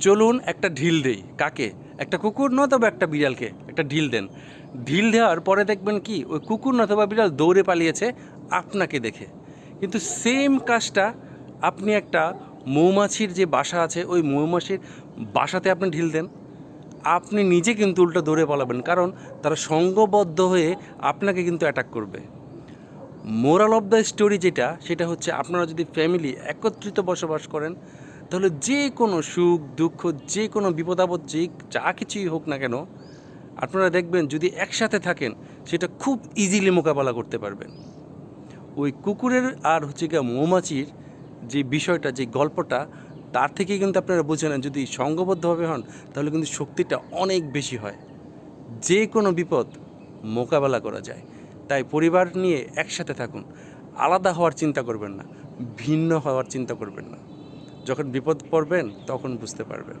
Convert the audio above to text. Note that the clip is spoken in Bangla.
চলুন একটা ঢিল দেই। কাকে? একটা কুকুর নয়তোবা একটা বিড়ালকে? একটা ঢিল দেন। ঢিল দেওয়ার পরে দেখবেন কি, ওই কুকুর নয়তোবা বিড়াল দৌড়ে পালিয়েছে আপনাকে দেখে। কিন্তু সেম কাজটা আপনি একটা মৌমাছির যে বাসা আছে, ওই মৌমাছির বাসাতে আপনি ঢিল দেন। আপনি নিজে কিন্তু উল্টো দৌড়ে পালাবেন, কারণ তারা সঙ্গবদ্ধ হয়ে আপনাকে কিন্তু অ্যাটাক করবে। মোরাল অফ দ্য স্টোরি যেটা, সেটা হচ্ছে আপনারা যদি ফ্যামিলি একত্রিত বসবাস করেন তাহলে যে কোনো সুখ, দুঃখ, যে কোনো বিপদ আপদ, যে যা কিছুই হোক না কেন, আপনারা দেখবেন যদি একসাথে থাকেন, সেটা খুব ইজিলি মোকাবেলা করতে পারবেন। ওই কুকুরের আর হচ্ছে গিয়ে মৌমাছির যে বিষয়টা, যে গল্পটা, তার থেকে কিন্তু আপনারা বুঝে নেন, যদি সঙ্গবদ্ধভাবে হন, তাহলে কিন্তু শক্তিটা অনেক বেশি হয়। যে কোনো বিপদ মোকাবেলা করা যায়। তাই পরিবার নিয়ে একসাথে থাকুন। আলাদা হওয়ার চিন্তা করবেন না। ভিন্ন হওয়ার চিন্তা করবেন না। যখন বিপদ পড়বেন তখন বুঝতে পারবেন।